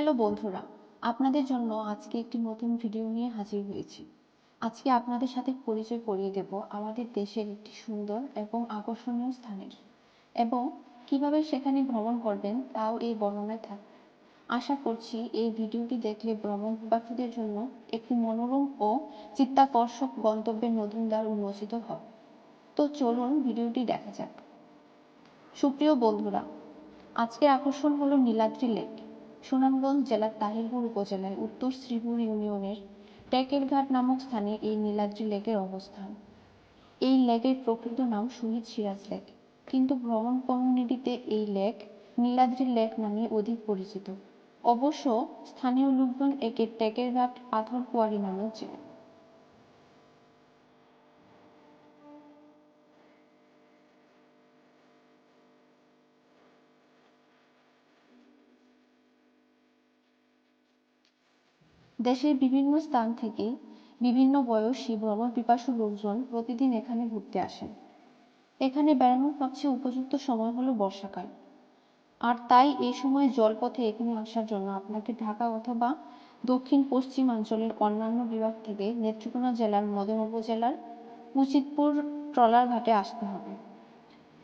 Hello বন্ধুরা, আপনাদের জন্য আজকে একটি নতুন ভিডিও নিয়ে হাজির হয়েছি। আজকে আপনাদের সাথে পরিচয় করিয়ে দেব আমাদের দেশের একটি সুন্দর এবং আকর্ষণীয় স্থানের এবং কীভাবে সেখানে ভ্রমণ করবেন তাও এই বর্ণনায় থাকবে আশা করছি এই ভিডিওটি দেখলে ভ্রমণ পিপাসুদের জন্য একটি মনোরম ও চিত্তাকর্ষক গন্তব্যের নতুন দ্বার উন্মোচিত হবে। তো চলুন ভিডিওটি দেখা যাক। সুপ্রিয় বন্ধুরা, আজকের আকর্ষণ হলো নীলাদ্রি লেক। সুনামগঞ্জ জেলার তাহিরপুর উপজেলার উত্তর শ্রীপুর ইউনিয়নের টেকেরঘাট নামক স্থানে এই নীলাদ্রি লেকের অবস্থান। এই লেকের প্রকৃত নাম শহীদ সিরাজ লেক। কিন্তু ভ্রমণ কমিউনিটিতে এই লেক নীলাদ্রি লেক নামে অধিক পরিচিত। অবশ্য স্থানীয় লোকজন একে টেকেরঘাট পাথর কুয়ারি নামেও চেনে। দেশের বিভিন্ন স্থান থেকে বিভিন্ন বয়সী ভ্রমণ পিপাসু লোকজন প্রতিদিন এখানে ঘুরতে আসেন। এখানে বেড়ানোর সবচেয়ে উপযুক্ত সময় হলো বর্ষাকাল। আর তাই এই সময় জলপথে এখানে আসার জন্য আপনাকে ঢাকা অথবা দক্ষিণ পশ্চিমাঞ্চলের অন্যান্য বিভাগ থেকে নেত্রকোনা জেলার মদন উপজেলার উচিতপুর ট্রলার ঘাটে আসতে হবে।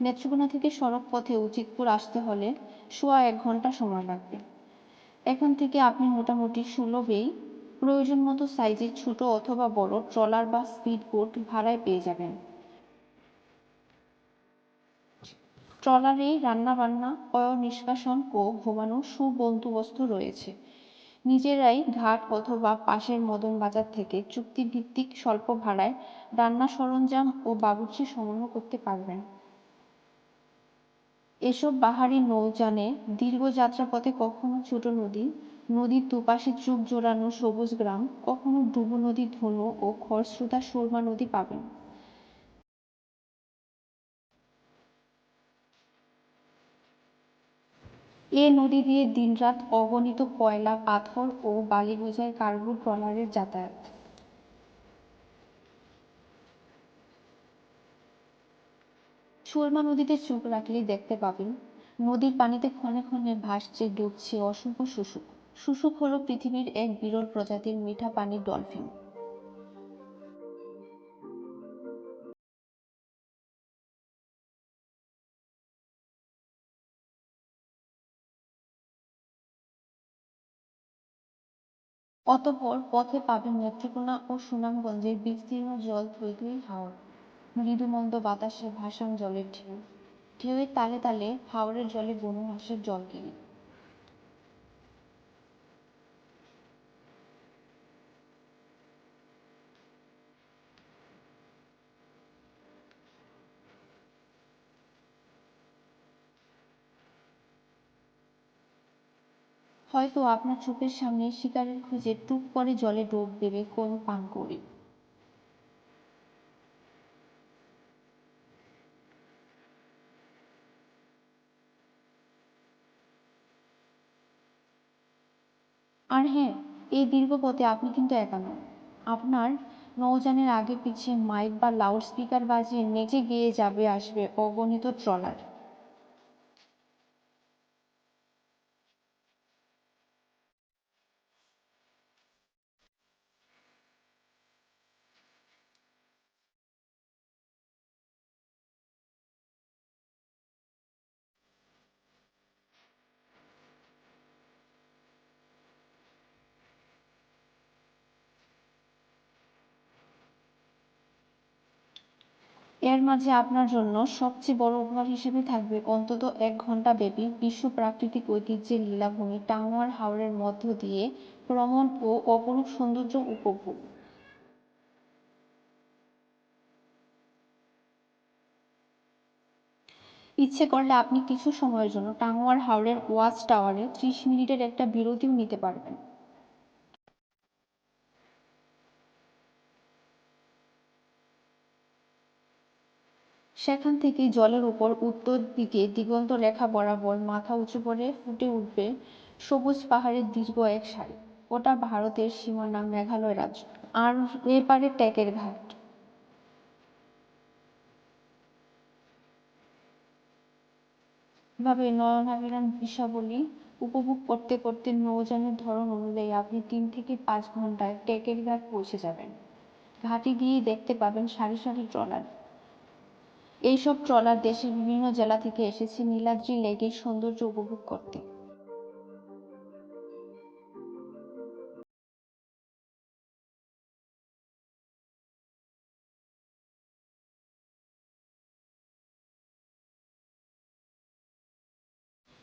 নেত্রকোনা থেকে সড়ক পথে উচিতপুর আসতে হলে সোয়া এক ঘণ্টা সময় লাগবে। এখান থেকে আপনি মোটামুটি সুলভেই প্রয়োজন মতো সাইজের ছোট অথবা বড় ট্রলার বা স্পিড বোট ভাড়ায় পেয়ে যাবেন। ট্রলারে রান্নাবান্না অয় নিষ্কাশন ও ঘুমানোর সুবন্দোবস্ত রয়েছে। নিজেরাই ঘাট অথবা পাশের মদন বাজার থেকে চুক্তিভিত্তিক স্বল্প ভাড়ায় রান্না সরঞ্জাম ও বাবুর্চি সংগ্রহ করতে পারবেন। এসব বাহারি নৌযানে দীর্ঘ যাত্রাপথে কখনো ছোট নদী, নদীর দুপাশে চুপ জোড়ানো সবুজ গ্রাম, কখনো ডুবু নদী ধনু ও খরস্রোতা সুরমা নদী পাবেন। এ নদী দিয়ে দিনরাত অগণিত কয়লা, পাথর ও বালি বোঝাই কার্গো ট্রলারের যাতায়াত। সুরমা নদীতে চোখ রাখলেই দেখতে পাবেন, নদীর পানিতে ক্ষণে ক্ষণে ভাসছে, ডুবছে অসংখ্য শুশুক। শুশুক হলো পৃথিবীর এক বিরল প্রজাতির মিঠা পানির ডলফিন। অতঃপর পথে পাবেন নেত্রকোনা ও সুনামগঞ্জের বিস্তীর্ণ জল হাওর। মৃদুমন্দ বাতাসে ভাসমান জলের ঢেউ। ঢেউয়ের তালে তালে হাওরের জলে বনু হাঁসের জলকেলি হয়তো আপনার চোখের সামনে শিকারের খুঁজে টুক করে জলে ডোব দেবে কোন পান আর হ্যাঁ এই দীর্ঘ পথে আপনি কিন্তু একা নন। আপনার নৌযানের আগে পিছে মাইক বা লাউড স্পিকার বাজিয়ে নেচে গেয়ে যাবে আসবে অগণিত ট্রলার এর মাঝে আপনার জন্য সবচেয়ে বড় উপহার হিসেবে থাকবে অন্তত এক ঘণ্টা ব্যাপী বিশ্ব প্রাকৃতিক ঐতিহ্যের লীলাভূমি টাঙ্গুয়ার হাওরের মধ্য দিয়ে ভ্রমণ ও অপরূপ সৌন্দর্য উপভোগ। ইচ্ছে করলে আপনি কিছু সময়ের জন্য টাঙ্গুয়ার হাওরের ওয়াচ টাওয়ারে ত্রিশ মিনিটের একটা বিরতিও নিতে পারবেন। সেখান থেকে জলের উপর উত্তর দিকে দিগন্ত রেখা বরাবর মাথা উঁচু করে ফুটে উঠবে সবুজ পাহাড়ের দীর্ঘ এক সারি। ওটা ভারতের সীমানা মেঘালয় রাজ্য। আর এপারে টেকের ঘাট। এভাবে নয়নাভিরাম দৃশ্যাবলী উপভোগ করতে করতে নৌযানের ধরন অনুযায়ী আপনি তিন থেকে পাঁচ ঘন্টায় টেকের ঘাট পৌঁছে যাবেন। ঘাটে গিয়ে দেখতে পাবেন সারি সারি ট্রলার। এইসব ট্রলার দেশের বিভিন্ন জেলা থেকে এসেছে। নীলাদ্রি লেকের সৌন্দর্য উপভোগ করতে।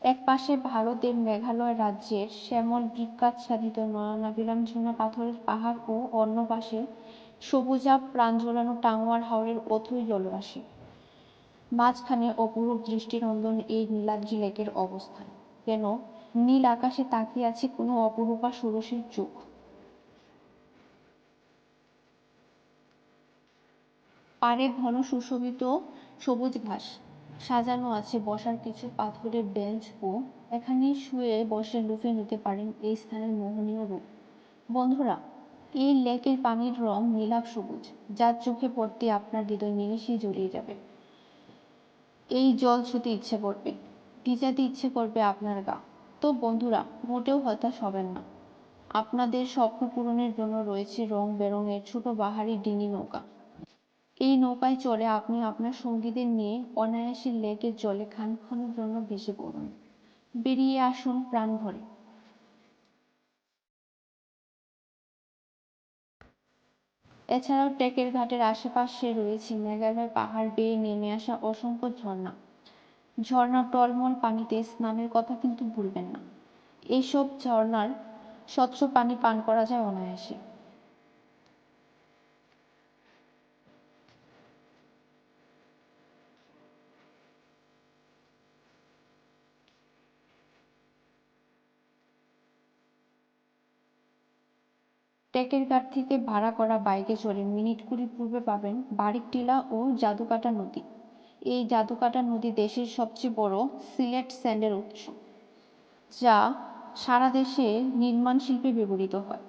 একপাশে ভারতের মেঘালয় রাজ্যের শ্যামল বৃক্ষাচ্ছাদিত নয়নাভিরাম ঝুনা পাথরের পাহাড় ও অন্য পাশে সবুজাভ প্রাণ ঝোলানো টাঙ্গুয়ার হাওরের অথই জলরাশি। মাঝখানে অপরূপ দৃষ্টিনন্দন এই নীলাদ্রি লেকের অবস্থান। যেন নীল আকাশে তাকিয়ে আছে কোনো অপরূপা ষোড়শীর চোখ। পাড়ে ঘন সুশোভিত সবুজ ঘাস। সাজানো আছে বসার কিছু পাথরের বেঞ্চ ও এখানে শুয়ে বসে লুফে নিতে পারেন এই স্থানের মোহনীয় রূপ। বন্ধুরা, এই লেকের পানির রং নীলাভ সবুজ, যার চোখে পড়তে আপনার হৃদয় নিমিশেই জড়িয়ে যাবে। এই জল ছুতে ইচ্ছে করবে, ভিজাতে ইচ্ছে করবে আপনার গা। তো বন্ধুরা, মোটেও হতাশ হবেন না। আপনাদের স্বপ্ন পূরণের জন্য রয়েছে রং বেরঙের ছোট বাহারি ডিঙি নৌকা। এই নৌকায় চড়ে আপনি আপনার সঙ্গীদের নিয়ে অনায়াসে লেকের জলে খানিকক্ষণের জন্য ভেসে পড়ুন। বেরিয়ে আসুন প্রাণ ভরে এছাড়াও টেকের ঘাটের আশেপাশে রয়েছে মেঘালয় পাহাড় বেয়ে নেমে আসা অসংখ্য ঝর্ণা। ঝর্ণা টলমল পানিতে স্নানের কথা কিন্তু ভুলবেন না। এইসব ঝর্ণার স্বচ্ছ পানি পান করা যায় অনায়াসে। টেকের ঘাট থেকে ভাড়া করা বাইকে চড়ে মিনিট কুড়ি পূর্বে পাবেন বারিকটিলা ও জাদুকাটা নদী। এই জাদুকাটা নদী দেশের সবচেয়ে বড় সিলেট স্যান্ডের উৎস, যা সারা দেশে নির্মাণ শিল্পে ব্যবহৃত হয়।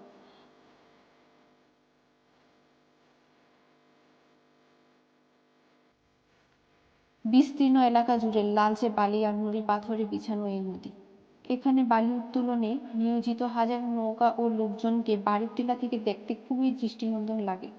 বিস্তীর্ণ এলাকা জুড়ে লালচে বালি আর নুড়ি পাথরে বিছানো এই নদী। এখানে বালি উত্তোলনে নিয়োজিত হাজার নৌকা ও লোকজনকে বাড়ির টিলা থেকে দেখতে খুবই দৃষ্টিনন্দন লাগে।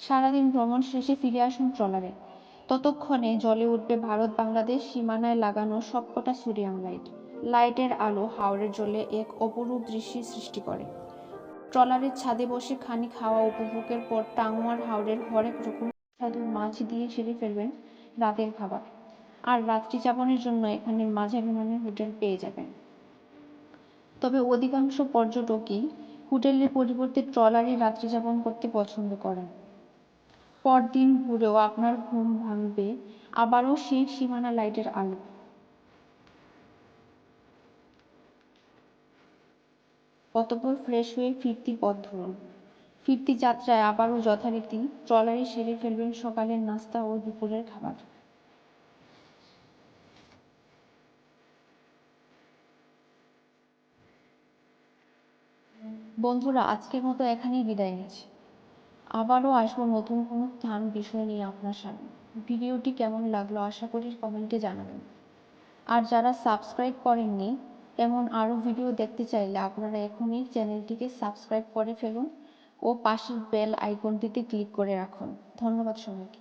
সারাদিন ভ্রমণ শেষে ফিরে আসুন ট্রলারে। ততক্ষণে জলে উঠবে ভারত বাংলাদেশ সীমানায় লাগানো সবকটা সোডিয়াম লাইট লাইটের আলো হাওরের জলে এক অপরূপ দৃশ্যের সৃষ্টি করে। ট্রলারের ছাদে বসে খানিক হাওয়া উপভোগের পর টাঙ্গুয়ার হাওরের হরেক রকম সাধু মাছ দিয়ে সেরে ফেলবেন রাতের খাবার। আর রাত্রি যাপনের জন্য এখানে মাঝারি মানের হোটেল পেয়ে যাবেন। তবে অধিকাংশ পর্যটকই হোটেলের পরিবর্তে ট্রলারে রাত্রি যাপন করতে পছন্দ করেন। পরদিন ঘুরেও আপনার ঘুম ভাঙবে, আবারও সেই সীমানা লাইটের আলো। অতঃপর ফ্রেশ হয়ে ফিরতি পথ ধরুন। ফিরতি যাত্রায় আবারও যথারীতি ট্রলারে সেরে ফেলবেন সকালের নাস্তা ও দুপুরের খাবার। বন্ধুরা, আজকের মতো এখানেই বিদায় নিচ্ছি। আবারও আসব নতুন কোনো স্থান বিষয় নিয়ে আপনার সামনে। ভিডিওটি কেমন লাগল আশা করি কমেন্টে জানাবেন। আর যারা সাবস্ক্রাইব করেননি এমন আরও ভিডিও দেখতে চাইলে আপনারা এখনই চ্যানেলটিকে সাবস্ক্রাইব করে ফেলুন ও পাশের বেল আইকনটিতে ক্লিক করে রাখুন। ধন্যবাদ সবাইকে।